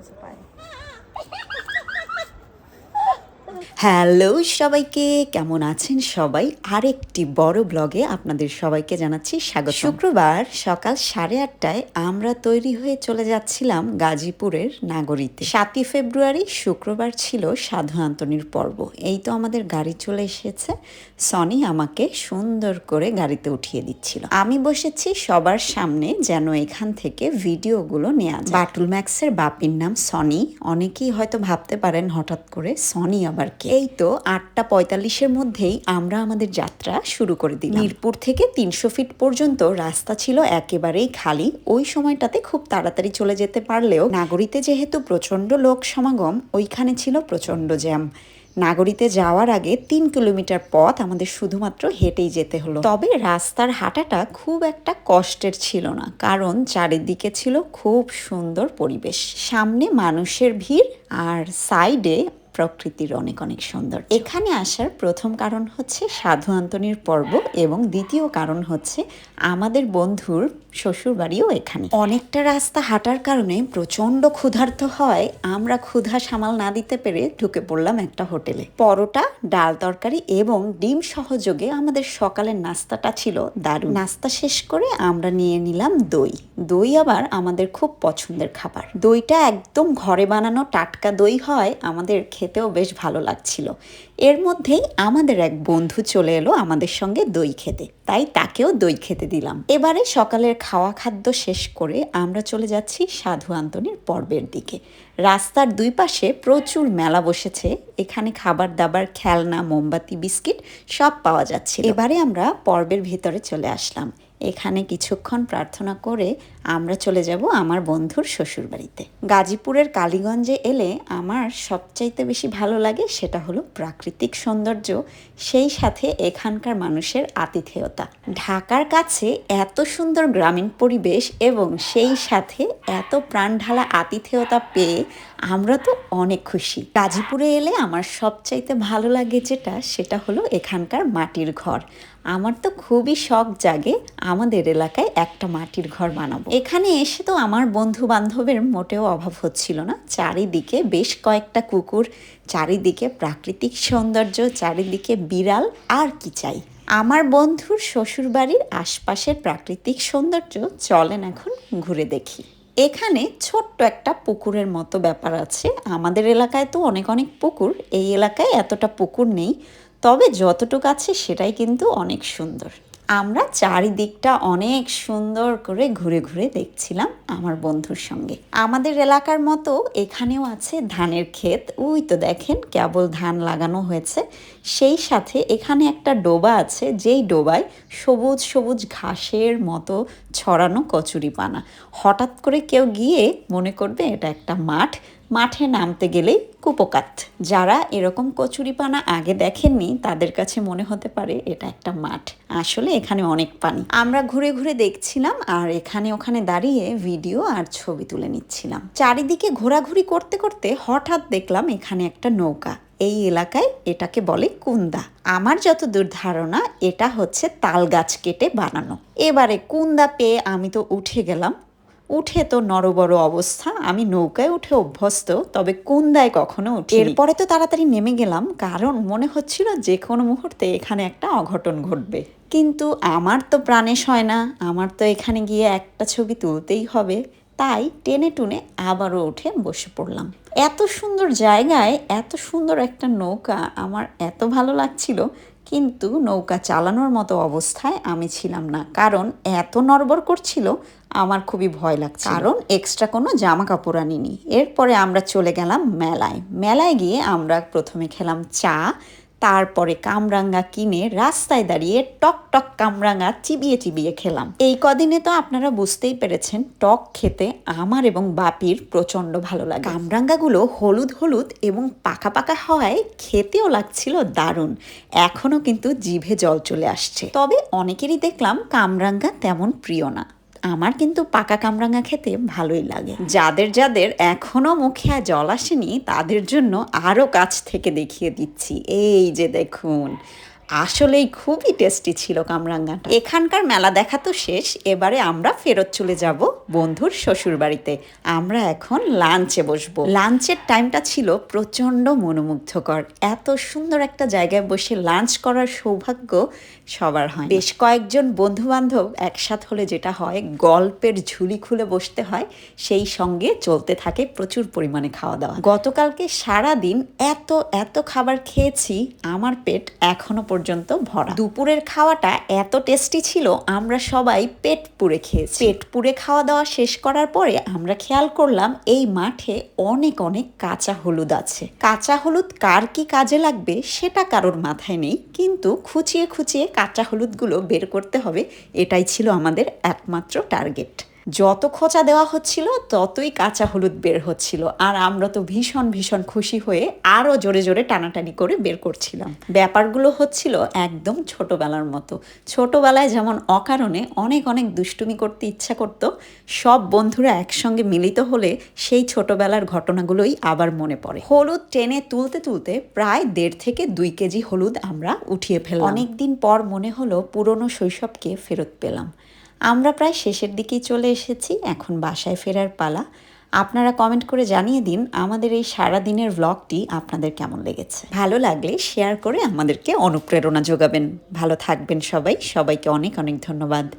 কিছু পায় হ্যালো সবাইকে, কেমন আছেন সবাই? আরেকটি বড় ব্লগে আপনাদের সবাইকে জানাচ্ছি স্বাগত শুক্রবার সকাল সাড়ে আটটায় আমরা তৈরি হয়ে চলে যাচ্ছিলাম গাজীপুরের নাগরীতে। সাতই ফেব্রুয়ারি শুক্রবার ছিল সাধু আন্তনির পর্ব। এই তো আমাদের গাড়ি চলে এসেছে। সনি আমাকে সুন্দর করে গাড়িতে উঠিয়ে দিচ্ছিল। আমি বসেছি সবার সামনে যেন এখান থেকে ভিডিওগুলো নেওয়া বাটুল ম্যাক্সের বাপির নাম সনি। অনেকেই হয়তো ভাবতে পারেন হঠাৎ করে সনি আবার কে। এই তো আটটা পঁয়তাল্লিশের মধ্যেই আমরা আমাদের যাত্রা শুরু করে দিই মিরপুর থেকে তিনশো ফিট পর্যন্ত রাস্তা ছিল একেবারেই খালি। ওই সময়টাতে খুব তাড়াতাড়ি চলে যেতে পারলেও নাগরীতে যেহেতু প্রচণ্ড লোক সমাগম, ওইখানে ছিল প্রচণ্ড জ্যাম। নাগরীতে যাওয়ার আগে তিন কিলোমিটার পথ আমাদের শুধুমাত্র হেঁটেই যেতে হলো। তবে রাস্তার হাঁটাটা খুব একটা কষ্টের ছিল না, কারণ চারিদিকে ছিল খুব সুন্দর পরিবেশ। সামনে মানুষের ভিড় আর সাইডে প্রকৃতির অনেক অনেক সুন্দর এখানে আসার প্রথম কারণ হচ্ছে সাধু আন্তনির পর্ব এবং দ্বিতীয় কারণ হচ্ছে আমাদের বন্ধুর শ্বশুর বাড়িও এখানে। অনেকটা রাস্তা হাঁটার কারণে প্রচণ্ড ক্ষুধার্ত হয়। আমরা ক্ষুধা সামাল না দিতে পেরে ঢুকে পড়লাম একটা হোটেলে। পরোটা, ডাল তরকারি এবং ডিম সহযোগে আমাদের সকালের নাস্তাটা ছিল দারুণ। নাস্তা শেষ করে আমরা নিয়ে নিলাম দই। দই আবার আমাদের খুব পছন্দের খাবার। দইটা একদম ঘরে বানানো টাটকা দই হয়। আমাদের খেতেও বেশ ভালো লাগছিল। এর মধ্যেই আমাদের এক বন্ধু চলে এলো আমাদের সঙ্গে দই খেতে। তাই তাকেও দই খেতে দিলাম। এবারে সকালের খাওয়া খাদ্য শেষ করে আমরা চলে যাচ্ছি সাধু আন্তনির পর্বের দিকে। রাস্তার দুই পাশে প্রচুর মেলা বসেছে। এখানে খাবার দাবার খেলনা, মোমবাতি, বিস্কিট সব পাওয়া যাচ্ছে এবারে আমরা পর্বের ভিতরে চলে আসলাম। এখানে কিছুক্ষণ প্রার্থনা করে আমরা চলে যাব আমার বন্ধুর শ্বশুর বাড়িতে গাজীপুরের কালীগঞ্জে এলে আমার সবচাইতে বেশি ভালো লাগে সেটা হলো প্রাকৃতিক সৌন্দর্য, সেই সাথে এখানকার মানুষের আতিথেয়তা। ঢাকার কাছে এত সুন্দর গ্রামীণ পরিবেশ এবং সেই সাথে এত প্রাণ ঢালা আতিথেয়তা পেয়ে আমরা তো অনেক খুশি। গাজীপুরে এলে আমার সবচাইতে ভালো লাগে যেটা, সেটা হলো এখানকার মাটির ঘর। আমার তো খুবই শখ জাগে আমাদের এলাকায় একটা মাটির ঘর বানাবো। এখানে এসে তো আমার বন্ধু বান্ধবের মোটেও অভাব হচ্ছিল না। চারিদিকে বেশ কয়েকটা কুকুর, চারিদিকে প্রাকৃতিক সৌন্দর্য, চারিদিকে বিড়াল, আর কি চাই? আমার বন্ধুর শ্বশুরবাড়ির আশপাশের প্রাকৃতিক সৌন্দর্য চলেন এখন ঘুরে দেখি। এখানে ছোট্ট একটা পুকুরের মতো ব্যাপার আছে। আমাদের এলাকায় তো অনেক অনেক পুকুর, এই এলাকায় এতটা পুকুর নেই। তবে যতটুকু আছে সেটাই কিন্তু অনেক সুন্দর। আমরা চারিদিকটা অনেক সুন্দর করে ঘুরে ঘুরে দেখছিলাম আমার বন্ধুর সঙ্গে। আমাদের এলাকার মতো এখানেও আছে ধানের ক্ষেত। ওই তো দেখেন কেবল ধান লাগানো হয়েছে। সেই সাথে এখানে একটা ডোবা আছে। যেই ডোবায় সবুজ সবুজ ঘাসের মতো ছড়ানো কচুরি পানা হঠাৎ করে কেউ গিয়ে মনে করবে এটা একটা মাঠ। মাঠে নামতে গেলেই কুপকাত। যারা এরকম কচুরিপানা আগে দেখেননি, তাদের কাছে মনে হতে পারে এটা একটা মাঠ। আসলে এখানে অনেক পানি। আমরা ঘুরে ঘুরে দেখছিলাম আর এখানে ওখানে দাঁড়িয়ে ভিডিও আর ছবি তুলে নিচ্ছিলাম। চারিদিকে ঘোরাঘুরি করতে করতে হঠাৎ দেখলাম এখানে একটা নৌকা। এই এলাকায় এটাকে বলে কুন্দা। আমার যত দূর ধারণা, এটা হচ্ছে তাল গাছ কেটে বানানো। এবারে কুন্দা পেয়ে আমি তো উঠে গেলাম উঠে তো নরবড় অবস্থা। আমি নৌকায় উঠে অভ্যস্ত তবে কুন্দায় কখনো উঠি এরপরে তো তাড়াতাড়ি নেমে গেলাম কারণ মনে হচ্ছিল যে কোনো মুহূর্তে এখানে একটা অঘটন ঘটবে। কিন্তু আমার তো প্রাণেশ হয় না আমার তো এখানে গিয়ে একটা ছবি তুলতেই হবে। তাই টেনে টুনে আবারও উঠে বসে পড়লাম। এত সুন্দর জায়গায় এত সুন্দর একটা নৌকা আমার এত ভালো লাগছিল কিন্তু নৌকা চালানোর মতো অবস্থায় আমি ছিলাম না। কারণ এত নড়বড় করছিল আমার খুবই ভয় লাগছে কারণ এক্সট্রা কোনো জামা কাপড় আনিনি। এরপরে আমরা চলে গেলাম মেলায়। মেলায় গিয়ে আমরা প্রথমে খেলাম চা তারপরে কামরাঙ্গা কিনে রাস্তায় দাঁড়িয়ে টক টক কামরাঙ্গা চিবিয়ে চিবিয়ে খেলাম। এই কদিনে তো আপনারা বুঝতেই পেরেছেন, টক খেতে আমার এবং বাপির প্রচণ্ড ভালো লাগে। কামরাঙ্গাগুলো হলুদ হলুদ এবং পাকা পাকা হওয়ায় খেতেও লাগছিল দারুণ। এখনও কিন্তু জিভে জল চলে আসছে। তবে অনেকেরই দেখলাম কামরাঙ্গা তেমন প্রিয় না। আমার কিন্তু পাকা কামরাঙা খেতে ভালোই লাগে। যাদের যাদের এখনও মুখে জল আসেনি, তাদের জন্য আরও কাছ থেকে দেখিয়ে দিচ্ছি। এই যে দেখুন আসলেই খুবই টেস্টি ছিল কামরাঙ্গাটা। এখানকার মেলা দেখা তো শেষ, এবারে আমরা ফেরত চলে যাব বন্ধুর শ্বশুর বাড়িতে আমরা এখন লাঞ্চে বসবো। লাঞ্চের টাইমটা ছিল প্রচণ্ড মনোমুগ্ধকর। এত সুন্দর একটা জায়গায় বসে লাঞ্চ করার সৌভাগ্য সবার হয়। বেশ কয়েকজন বন্ধু বান্ধব একসাথ হলে যেটা হয়, গল্পের ঝুলি খুলে বসতে হয়, সেই সঙ্গে চলতে থাকে প্রচুর পরিমাণে খাওয়া দাওয়া গতকালকে সারা দিন এত এত খাবার খেয়েছি, আমার পেট এখনও পর্যন্ত ভরা। দুপুরের খাওয়াটা এত টেস্টি ছিল আমরা সবাই পেট পুড়ে খেয়েছি। পেট পুড়ে খাওয়া দাওয়া শেষ করার পরে আমরা খেয়াল করলাম এই মাঠে অনেক অনেক কাঁচা হলুদ আছে। কাঁচা হলুদ কার কি কাজে লাগবে সেটা কারোর মাথায় নেই কিন্তু খুঁচিয়ে খুঁচিয়ে কাঁচা হলুদগুলো বের করতে হবে এটাই ছিল আমাদের একমাত্র টার্গেট। যত খোঁচা দেওয়া হচ্ছিল, ততই কাঁচা হলুদ বের হচ্ছিল। আর আমরা তো ভীষণ ভীষণ খুশি হয়ে আরও জোরে জোরে টানাটানি করে বের করছিলাম। ব্যাপারগুলো হচ্ছিল একদম ছোটবেলার মতো। ছোটবেলায় যেমন অকারণে অনেক অনেক দুষ্টুমি করতে ইচ্ছা করতো, সব বন্ধুরা একসঙ্গে মিলিত হলে সেই ছোটবেলার ঘটনাগুলোই আবার মনে পড়ে। হলুদ টেনে তুলতে তুলতে প্রায় দেড় থেকে দুই কেজি হলুদ আমরা উঠিয়ে ফেললাম। অনেকদিন পর মনে হলো পুরনো শৈশবকে ফেরত পেলাম। আমরা প্রায় শেষের দিকেই চলে এসেছি, এখন বাসায় ফেরার পালা। আপনারা কমেন্ট করে জানিয়ে দিন আমাদের এই সারা দিনের ব্লগটি আপনাদের কেমন লেগেছে। ভালো লাগলে শেয়ার করে আমাদেরকে অনুপ্রেরণা যোগাবেন। ভালো থাকবেন সবাই। সবাইকে অনেক অনেক ধন্যবাদ।